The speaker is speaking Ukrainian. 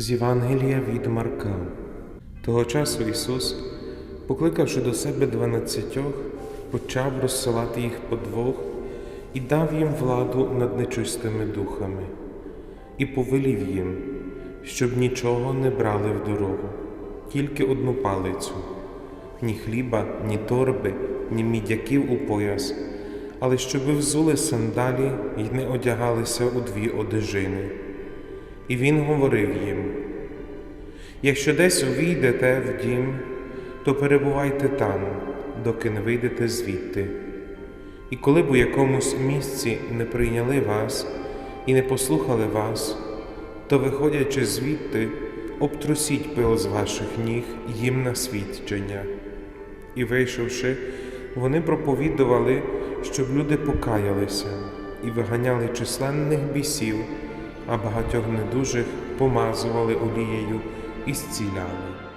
З Євангелія від Марка. Того часу Ісус, покликавши до себе дванадцятьох, почав розсилати їх по двох і дав їм владу над нечистими духами, і повелів їм, щоб нічого не брали в дорогу, тільки одну палицю, ні хліба, ні торби, ні мідяків у пояс, але щоби взули сандалі й не одягалися у дві одежини. І він говорив їм: якщо десь увійдете в дім, то перебувайте там, доки не вийдете звідти. І коли б у якомусь місці не прийняли вас і не послухали вас, то, виходячи звідти, обтрусіть пил з ваших ніг їм на свідчення. І, вийшовши, вони проповідували, щоб люди покаялися і виганяли численних бісів, а багатьох недужих помазували олією і зціляли.